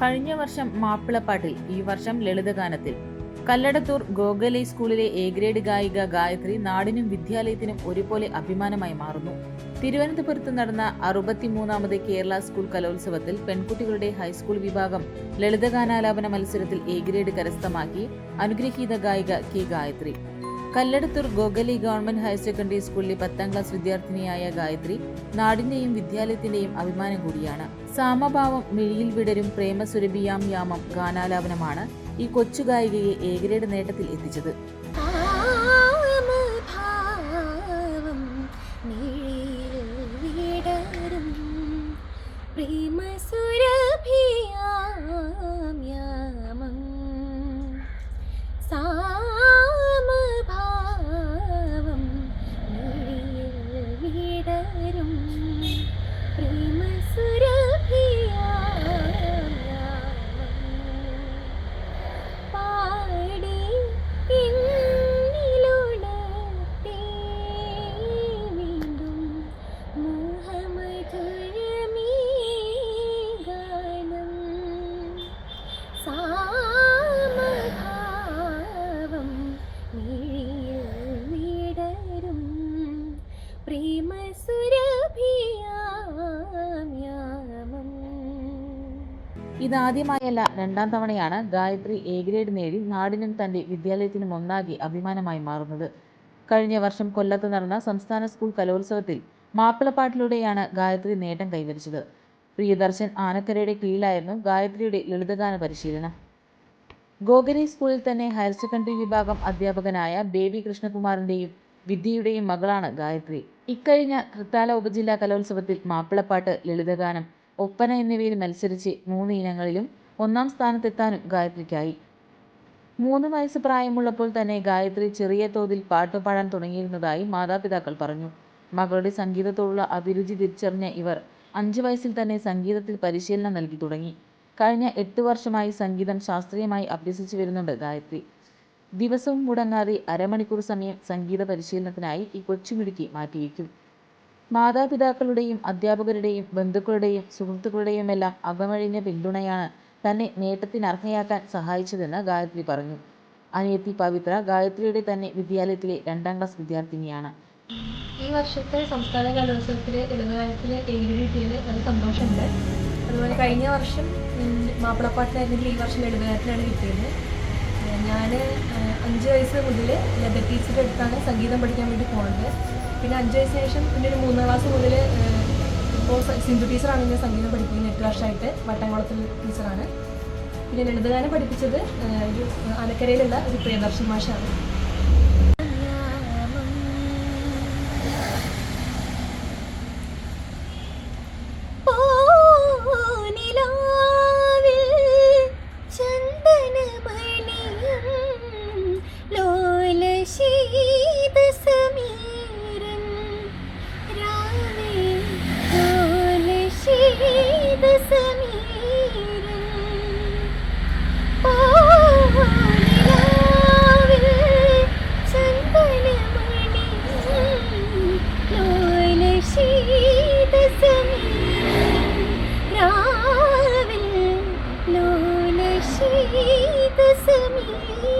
കഴിഞ്ഞ വർഷം മാപ്പിളപ്പാട്ടിൽ ഈ വർഷം ലളിതഗാനത്തിൽ. കല്ലടത്തൂർ ഗോഗലെ സ്കൂളിലെ എ ഗ്രേഡ് ഗായിക ഗായത്രി നാടിനും വിദ്യാലയത്തിനും ഒരുപോലെ അഭിമാനമായി മാറുന്നു. തിരുവനന്തപുരത്ത് നടന്ന അറുപത്തിമൂന്നാമത് കേരള സ്കൂൾ കലോത്സവത്തിൽ പെൺകുട്ടികളുടെ ഹൈസ്കൂൾ വിഭാഗം ലളിതഗാനാലാപന മത്സരത്തിൽ എ ഗ്രേഡ് കരസ്ഥമാക്കി അനുഗ്രഹീത ഗായിക K Gayathri. Kalladathur Gogali government higher secondary സ്കൂളിലെ പത്താം ക്ലാസ് വിദ്യാർത്ഥിനിയായ ഗായത്രി നാടിന്റെയും വിദ്യാലയത്തിന്റെയും അഭിമാനം കൂടിയാണ്. സാമഭാവം മിഴിയിൽ വിടരും പ്രേമസുരഭിയാം യാമം ഗാനാലാപനമാണ് ഈ കൊച്ചു ഗായികയെ ഏകരയുടെ നേട്ടത്തിൽ എത്തിച്ചത്. കാമഭാവം ഇതാദ്യമായല്ല രണ്ടാം തവണയാണ് ഗായത്രി എ ഗ്രേഡ് നേടി നാടിനും തന്റെ വിദ്യാലയത്തിനും ഒന്നാകെ അഭിമാനമായി മാറുന്നത്. കഴിഞ്ഞ വർഷം കൊല്ലത്ത് നടന്ന സംസ്ഥാന സ്കൂൾ കലോത്സവത്തിൽ മാപ്പിളപ്പാട്ടിലൂടെയാണ് ഗായത്രി നേട്ടം കൈവരിച്ചത്. പ്രിയദർശൻ ആനക്കരയുടെ കീഴിലായിരുന്നു ഗായത്രിയുടെ ലളിതഗാന പരിശീലനം. ഗോഗരി സ്കൂളിൽ തന്നെ ഹയർ സെക്കൻഡറി വിഭാഗം അധ്യാപകനായ ബേബി കൃഷ്ണകുമാറിന്റെയും വിദ്യയുടെയും മകളാണ് ഗായത്രി. ഇക്കഴിഞ്ഞ തൃത്താല ഉപജില്ലാ കലോത്സവത്തിൽ മാപ്പിളപ്പാട്ട് ലളിതഗാനം ഒപ്പന എന്നിവയിൽ മത്സരിച്ച് മൂന്ന് ഇനങ്ങളിലും ഒന്നാം സ്ഥാനത്തെത്താനും ഗായത്രിക്കായി. മൂന്ന് വയസ്സ് പ്രായമുള്ളപ്പോൾ തന്നെ ഗായത്രി ചെറിയ തോതിൽ പാട്ടുപാടാൻ തുടങ്ങിയിരുന്നതായി മാതാപിതാക്കൾ പറഞ്ഞു. മകളുടെ സംഗീതത്തോടുള്ള അഭിരുചി തിരിച്ചറിഞ്ഞ ഇവർ അഞ്ച് വയസ്സിൽ തന്നെ സംഗീതത്തിൽ പരിശീലനം നൽകി തുടങ്ങി. കഴിഞ്ഞ എട്ട് വർഷമായി സംഗീതം ശാസ്ത്രീയമായി അഭ്യസിച്ചു വരുന്നുണ്ട് ഗായത്രി. ദിവസവും മുടങ്ങാതെ അരമണിക്കൂർ സമയം സംഗീത പരിശീലനത്തിനായി ഈ കൊച്ചുമിടുക്കി മാറ്റിവെക്കും. മാതാപിതാക്കളുടെയും അധ്യാപകരുടെയും ബന്ധുക്കളുടെയും സുഹൃത്തുക്കളുടെയും എല്ലാം അകമഴിഞ്ഞ പിന്തുണയാണ് തന്നെ നേട്ടത്തിനർഹയാക്കാൻ സഹായിച്ചതെന്ന് ഗായത്രി പറഞ്ഞു. അനിയത്തി പവിത്ര ഗായത്രിയുടെ തന്നെ വിദ്യാലയത്തിലെ രണ്ടാം ക്ലാസ് വിദ്യാർത്ഥിനിയാണ്. ഈ വർഷത്തെ സംസ്ഥാന കലോത്സവത്തിൽ തെലുങ്കാനത്തിലെ എഴുതി കിട്ടിയത് നല്ല സന്തോഷമുണ്ട്. അതുപോലെ കഴിഞ്ഞ വർഷം മാപ്പിളപ്പാട്ടിലായിരുന്നെങ്കിൽ ഈ വർഷം എഴുതുകാരത്തിലാണ് കിട്ടിയത്. ഞാൻ അഞ്ച് വയസ്സ് മുതൽ ലത ടീച്ചറുടെ അടുത്താണ് സംഗീതം പഠിക്കാൻ വേണ്ടി പോകുന്നത് പിന്നെ അഞ്ച് വയസ്സിന് ശേഷം പിന്നെ ഒരു മൂന്നാം ക്ലാസ് മുതൽ ഇപ്പോൾ സിന്ധു ടീച്ചറാണ് ഞാൻ സംഗീതം പഠിപ്പിക്കുന്നത് എട്ട് വർഷമായിട്ട് വട്ടംകുളത്തിൽ ടീച്ചറാണ് പിന്നെ ലളിതഗാനം പഠിപ്പിച്ചത് ഒരു അലക്കരയിലുള്ള ഒരു പ്രിയദർശൻ മാഷാണ്. the me.